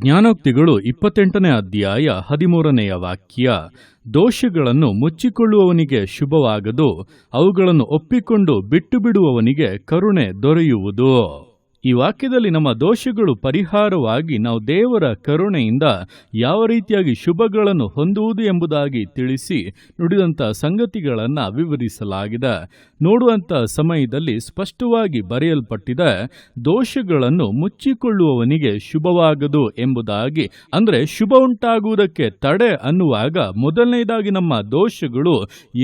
ಜ್ಞಾನೋಕ್ತಿಗಳು ಇಪ್ಪತ್ತೆಂಟನೇ ಅಧ್ಯಾಯ ಹದಿಮೂರನೆಯ ವಾಕ್ಯ ದೋಷಗಳನ್ನು ಮುಚ್ಚಿಕೊಳ್ಳುವವನಿಗೆ ಶುಭವಾಗದು ಅವುಗಳನ್ನು ಒಪ್ಪಿಕೊಂಡು ಬಿಟ್ಟು ಬಿಡುವವನಿಗೆ ಕರುಣೆ ದೊರೆಯುವುದು. ಈ ವಾಕ್ಯದಲ್ಲಿ ನಮ್ಮ ದೋಷಗಳು ಪರಿಹಾರವಾಗಿ ನಾವು ದೇವರ ಕರುಣೆಯಿಂದ ಯಾವ ರೀತಿಯಾಗಿ ಶುಭಗಳನ್ನು ಹೊಂದುವುದು ಎಂಬುದಾಗಿ ತಿಳಿಸಿ ನುಡಿದಂಥ ಸಂಗತಿಗಳನ್ನು ವಿವರಿಸಲಾಗಿದೆ. ನೋಡುವಂಥ ಸಮಯದಲ್ಲಿ ಸ್ಪಷ್ಟವಾಗಿ ಬರೆಯಲ್ಪಟ್ಟಿದೆ ದೋಷಗಳನ್ನು ಮುಚ್ಚಿಕೊಳ್ಳುವವನಿಗೆ ಶುಭವಾಗದು ಎಂಬುದಾಗಿ, ಅಂದರೆ ಶುಭ ಉಂಟಾಗುವುದಕ್ಕೆ ತಡೆ ಅನ್ನುವಾಗ ಮೊದಲನೆಯದಾಗಿ ನಮ್ಮ ದೋಷಗಳು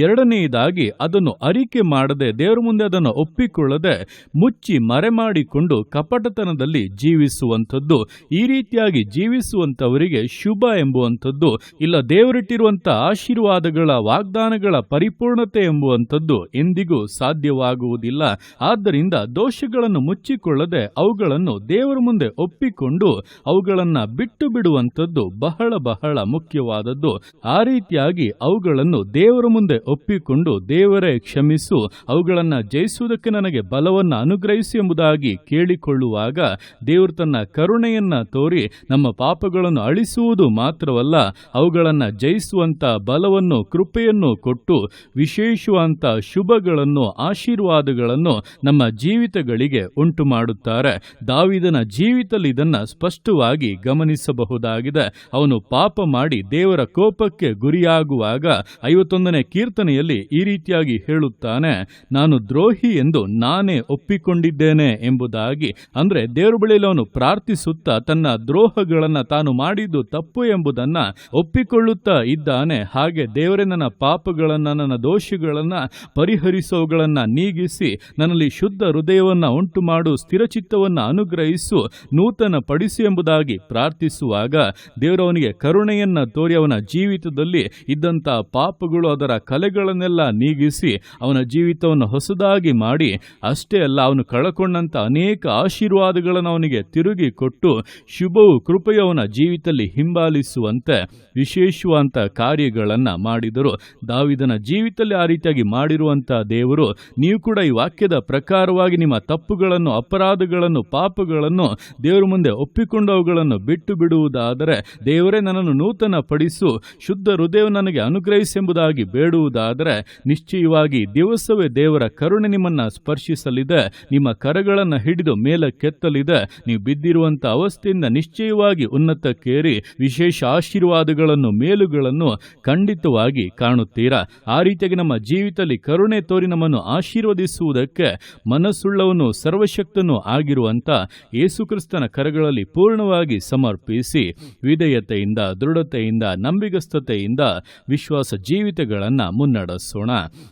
ಎರಡನೆಯದಾಗಿ ಅದನ್ನು ಅರಿಕೆ ಮಾಡದೆ ದೇವರ ಮುಂದೆ ಅದನ್ನು ಒಪ್ಪಿಕೊಳ್ಳದೆ ಮುಚ್ಚಿ ಮರೆಮಾಡಿಕೊಂಡು ಕಪಟತನದಲ್ಲಿ ಜೀವಿಸುವಂಥದ್ದು, ಈ ರೀತಿಯಾಗಿ ಜೀವಿಸುವಂಥವರಿಗೆ ಶುಭ ಎಂಬುವಂಥದ್ದು, ಇಲ್ಲ ದೇವರಿಟ್ಟಿರುವಂಥ ಆಶೀರ್ವಾದಗಳ ವಾಗ್ದಾನಗಳ ಪರಿಪೂರ್ಣತೆ ಎಂಬುವಂಥದ್ದು ಎಂದಿಗೂ ಸಾಧ್ಯವಾಗುವುದಿಲ್ಲ. ಆದ್ದರಿಂದ ದೋಷಗಳನ್ನು ಮುಚ್ಚಿಕೊಳ್ಳದೆ ಅವುಗಳನ್ನು ದೇವರ ಮುಂದೆ ಒಪ್ಪಿಕೊಂಡು ಅವುಗಳನ್ನು ಬಿಟ್ಟು ಬಿಡುವಂಥದ್ದು ಬಹಳ ಬಹಳ ಮುಖ್ಯವಾದದ್ದು. ಆ ರೀತಿಯಾಗಿ ಅವುಗಳನ್ನು ದೇವರ ಮುಂದೆ ಒಪ್ಪಿಕೊಂಡು ದೇವರೇ ಕ್ಷಮಿಸು, ಅವುಗಳನ್ನು ಜಯಿಸುವುದಕ್ಕೆ ನನಗೆ ಬಲವನ್ನು ಅನುಗ್ರಹಿಸಿ ಎಂಬುದಾಗಿ ಕೇಳಿಕೊಳ್ಳುವಾಗ ದೇವರು ತನ್ನ ಕರುಣೆಯನ್ನ ತೋರಿ ನಮ್ಮ ಪಾಪಗಳನ್ನು ಅಳಿಸುವುದು ಮಾತ್ರವಲ್ಲ, ಅವುಗಳನ್ನು ಜಯಿಸುವಂತ ಬಲವನ್ನು, ಕೃಪೆಯನ್ನು ಕೊಟ್ಟು ವಿಶೇಷವಂತ ಶುಭಗಳನ್ನು, ಆಶೀರ್ವಾದಗಳನ್ನು ನಮ್ಮ ಜೀವಿತಗಳಿಗೆ ಉಂಟು ಮಾಡುತ್ತಾರೆ ದಾವಿದನ ಜೀವಿತದಲ್ಲಿ ಇದನ್ನು ಸ್ಪಷ್ಟವಾಗಿ ಗಮನಿಸಬಹುದಾಗಿದೆ. ಅವನು ಪಾಪ ಮಾಡಿ ದೇವರ ಕೋಪಕ್ಕೆ ಗುರಿಯಾಗುವಾಗ ಐವತ್ತೊಂದನೇ ಕೀರ್ತನೆಯಲ್ಲಿ ಈ ರೀತಿಯಾಗಿ ಹೇಳುತ್ತಾನೆ, ನಾನು ದ್ರೋಹಿ ಎಂದು ನಾನೇ ಒಪ್ಪಿಕೊಂಡಿದ್ದೇನೆ ಎಂಬುದಾಗಿ ಅಂದ್ರೆ ದೇವರ ಬಳಿಯಲ್ಲಿ ಅವನು ಪ್ರಾರ್ಥಿಸುತ್ತಾ ತನ್ನ ದ್ರೋಹಗಳನ್ನು ತಾನು ಮಾಡಿದ್ದು ತಪ್ಪು ಎಂಬುದನ್ನ ಒಪ್ಪಿಕೊಳ್ಳುತ್ತಾ ಇದ್ದಾನೆ. ಹಾಗೆ ದೇವರೇ ನನ್ನ ಪಾಪಗಳನ್ನು, ನನ್ನ ದೋಷಗಳನ್ನು ಪರಿಹರಿಸೋಗಳನ್ನು ನೀಗಿಸಿ, ನನ್ನಲ್ಲಿ ಶುದ್ಧ ಹೃದಯವನ್ನ ಉಂಟು ಮಾಡು ಸ್ಥಿರಚಿತ್ತವನ್ನ ಅನುಗ್ರಹಿಸು, ನೂತನ ಪಡಿಸು ಎಂಬುದಾಗಿ ಪ್ರಾರ್ಥಿಸುವಾಗ ದೇವರವನಿಗೆ ಕರುಣೆಯನ್ನ ತೋರಿ ಅವನ ಜೀವಿತದಲ್ಲಿ ಇದ್ದಂಥ ಪಾಪಗಳು ಅದರ ಕಲೆಗಳನ್ನೆಲ್ಲ ನೀಗಿಸಿ ಅವನ ಜೀವಿತವನ್ನು ಹೊಸದಾಗಿ ಮಾಡಿ, ಅಷ್ಟೇ ಅಲ್ಲ ಅವನು ಕಳಕೊಂಡಂಥ ಅನೇಕ ಆಶೀರ್ವಾದಗಳನ್ನು ಅವನಿಗೆ ತಿರುಗಿ ಕೊಟ್ಟು ಶುಭವು ಕೃಪೆಯು ಅವನ ಜೀವಿತದಲ್ಲಿ ಹಿಂಬಾಲಿಸುವಂತೆ ವಿಶೇಷವಂತ ಕಾರ್ಯಗಳನ್ನು ಮಾಡಿದರು. ದಾವಿದನ ಜೀವಿತದಲ್ಲಿ ಆ ರೀತಿಯಾಗಿ ಮಾಡಿರುವಂಥ ದೇವರು, ನೀವು ಕೂಡ ಈ ವಾಕ್ಯದ ಪ್ರಕಾರವಾಗಿ ನಿಮ್ಮ ತಪ್ಪುಗಳನ್ನು, ಅಪರಾಧಗಳನ್ನು, ಪಾಪಗಳನ್ನು ದೇವರ ಮುಂದೆ ಒಪ್ಪಿಕೊಂಡು ಅವುಗಳನ್ನು ಬಿಟ್ಟು ಬಿಡುವುದಾದರೆ ದೇವರೇ ನನ್ನನ್ನು ನೂತನ ಪಡಿಸು ಶುದ್ಧ ಹೃದಯವು ನನಗೆ ಅನುಗ್ರಹಿಸೆಂಬುದಾಗಿ ಬೇಡುವುದಾದರೆ ನಿಶ್ಚಯವಾಗಿ ದಿವಸವೇ ದೇವರ ಕರುಣೆ ನಿಮ್ಮನ್ನು ಸ್ಪರ್ಶಿಸಲಿದೆ, ನಿಮ್ಮ ಕರಗಳನ್ನು ಹಿಡಿದು ಮೇಲಕ್ಕೆತ್ತಲಿದೆ. ನೀವು ಬಿದ್ದಿರುವಂಥ ಅವಸ್ಥೆಯಿಂದ ನಿಶ್ಚಯವಾಗಿ ಉನ್ನತಕ್ಕೇರಿ. ವಿಶೇಷ ಆಶೀರ್ವಾದಗಳನ್ನು, ಮೇಲುಗಳನ್ನು ಖಂಡಿತವಾಗಿ ಕಾಣುತ್ತೀರಾ? ಆ ರೀತಿಯಾಗಿ ನಮ್ಮ ಜೀವಿತದಲ್ಲಿ ಕರುಣೆ ತೋರಿ ನಮ್ಮನ್ನು ಆಶೀರ್ವದಿಸುವುದಕ್ಕೆ ಮನಸ್ಸುಳ್ಳವನು ಸರ್ವಶಕ್ತನೂ ಆಗಿರುವಂಥ ಯೇಸುಕ್ರಿಸ್ತನ ಕರಗಳಲ್ಲಿ ಪೂರ್ಣವಾಗಿ ಸಮರ್ಪಿಸಿ, ವಿಧೇಯತೆಯಿಂದ, ದೃಢತೆಯಿಂದ, ನಂಬಿಗಸ್ತತೆಯಿಂದ ವಿಶ್ವಾಸ ಜೀವಿತಗಳನ್ನು ಮುನ್ನಡೆಸೋಣ.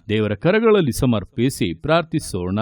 ದೇವರ ಕರಗಳಲ್ಲಿ ಸಮರ್ಪಿಸಿ ಪ್ರಾರ್ಥಿಸೋಣ.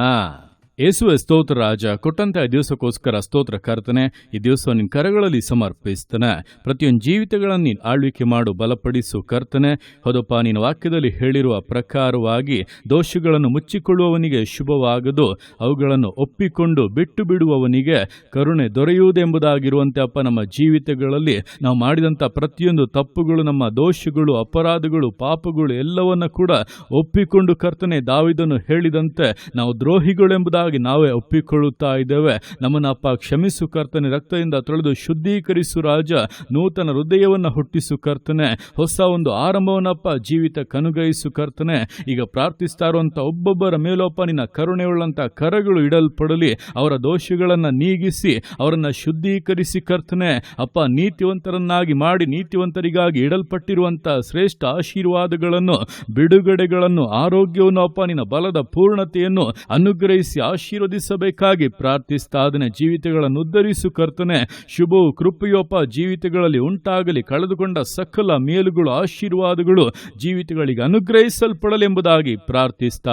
ಯೇಸುವೆ ಸ್ತೋತ್ರ ರಾಜ, ಕೊಟ್ಟಂತಹ ದಿವಸಕ್ಕೋಸ್ಕರ ಸ್ತೋತ್ರ ಕರ್ತನೆ, ಈ ದಿವಸ ನಿನ್ನ ಕರಗಳಲ್ಲಿ ಸಮರ್ಪಿಸ್ತಾನೆ. ಪ್ರತಿಯೊಂದು ಜೀವಿತಗಳನ್ನು ನೀನು ಆಳ್ವಿಕೆ ಮಾಡು, ಬಲಪಡಿಸು ಕರ್ತನೆ. ಹೌದಪ್ಪ ನಿನ್ನ ವಾಕ್ಯದಲ್ಲಿ ಹೇಳಿರುವ ಪ್ರಕಾರವಾಗಿ ದೋಷಗಳನ್ನು ಮುಚ್ಚಿಕೊಳ್ಳುವವನಿಗೆ ಶುಭವಾಗದು, ಅವುಗಳನ್ನು ಒಪ್ಪಿಕೊಂಡು ಬಿಟ್ಟು ಬಿಡುವವನಿಗೆ ಕರುಣೆ ದೊರೆಯುವುದೆಂಬುದಾಗಿರುವಂತೆ ಅಪ್ಪ, ನಮ್ಮ ಜೀವಿತಗಳಲ್ಲಿ ನಾವು ಮಾಡಿದಂಥ ಪ್ರತಿಯೊಂದು ತಪ್ಪುಗಳು, ನಮ್ಮ ದೋಷಗಳು, ಅಪರಾಧಗಳು, ಪಾಪಗಳು ಎಲ್ಲವನ್ನ ಕೂಡ ಒಪ್ಪಿಕೊಂಡು ಕರ್ತನೆ ದಾವಿದನು ಹೇಳಿದಂತೆ ನಾವು ದ್ರೋಹಿಗಳೆಂಬುದಾಗಿ ನಾವೇ ಒಪ್ಪಿಕೊಳ್ಳುತ್ತಾ ಇದ್ದೇವೆ. ನಮ್ಮನ್ನ ಅಪ್ಪ ಕ್ಷಮಿಸು ಕರ್ತನೆ. ರಕ್ತದಿಂದ ತೊಳೆದು ಶುದ್ಧೀಕರಿಸು ರಾಜ. ನೂತನ ಹೃದಯವನ್ನು ಹುಟ್ಟಿಸು ಕರ್ತನೆ. ಹೊಸ ಒಂದು ಆರಂಭವನ್ನಪ್ಪ ಜೀವಿತ ಕನುಗೈಸು ಕರ್ತನೆ. ಈಗ ಪ್ರಾರ್ಥಿಸ್ತಾ ಇರುವಂಥ ಒಬ್ಬೊಬ್ಬರ ಮೇಲೊಪ್ಪ ನಿನ್ನ ಕರುಣೆಯುಳ್ಳಂಥ ಕರಗಳು ಇಡಲ್ಪಡಲಿ. ಅವರ ದೋಷಗಳನ್ನು ನೀಗಿಸಿ, ಅವರನ್ನು ಶುದ್ಧೀಕರಿಸಿ ಕರ್ತನೆ. ಅಪ್ಪ, ನೀತಿವಂತರನ್ನಾಗಿ ಮಾಡಿ, ನೀತಿವಂತರಿಗಾಗಿ ಇಡಲ್ಪಟ್ಟಿರುವಂಥ ಶ್ರೇಷ್ಠ ಆಶೀರ್ವಾದಗಳನ್ನು, ಬಿಡುಗಡೆಗಳನ್ನು, ಆರೋಗ್ಯವನ್ನು ಅಪ್ಪ ನಿನ್ನ ಬಲದ ಪೂರ್ಣತೆಯನ್ನು ಅನುಗ್ರಹಿಸಿ ಆಶೀರ್ವದಿಸಬೇಕಾಗಿ ಪ್ರಾರ್ಥಿಸ್ತಾ ಅದನ್ನ ಜೀವಿತಗಳನ್ನು ಉದ್ಧರಿಸು ಕರ್ತನೆ. ಶುಭವು ಕೃಪೆಯೊಪ್ಪ ಜೀವಿತಗಳಲ್ಲಿ ಉಂಟಾಗಲಿ. ಕಳೆದುಕೊಂಡ ಸಕಲ ಮೇಲುಗಳು, ಆಶೀರ್ವಾದಗಳು ಜೀವಿತಗಳಿಗೆ ಅನುಗ್ರಹಿಸಲ್ಪಡಲೆಂಬುದಾಗಿ ಪ್ರಾರ್ಥಿಸ್ತಾ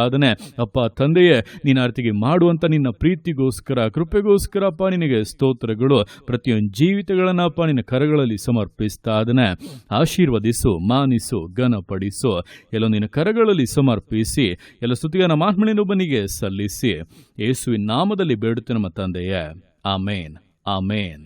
ಅಪ್ಪ, ತಂದೆಯೇ, ನಿನ್ನ ಅರ್ಥಿಗೆ ಮಾಡುವಂತ ನಿನ್ನ ಪ್ರೀತಿಗೋಸ್ಕರ ಕೃಪೆಗೋಸ್ಕರ ಅಪ್ಪ ನಿನಗೆ ಸ್ತೋತ್ರಗಳು. ಪ್ರತಿಯೊಂದು ಜೀವಿತಗಳನ್ನಪ್ಪ ನಿನ್ನ ಕರಗಳಲ್ಲಿ ಸಮರ್ಪಿಸ್ತಾ ಅದನೆ ಆಶೀರ್ವದಿಸು, ಮಾನಿಸು, ಘನಪಡಿಸು. ಎಲ್ಲ ನಿನ್ನ ಕರಗಳಲ್ಲಿ ಸಮರ್ಪಿಸಿ, ಎಲ್ಲ ಸ್ತುತಿಯನ್ನ ಮಾತ್ಮಳಿನೊಬ್ಬನಿಗೆ ಸಲ್ಲಿಸಿ. ಯೇಸುವಿನ ನಾಮದಲ್ಲಿ ಬೇಡುತ್ತೆ ನಮ್ಮ ತಂದೆಯೇ ಆಮೇನ್ ಆಮೇನ್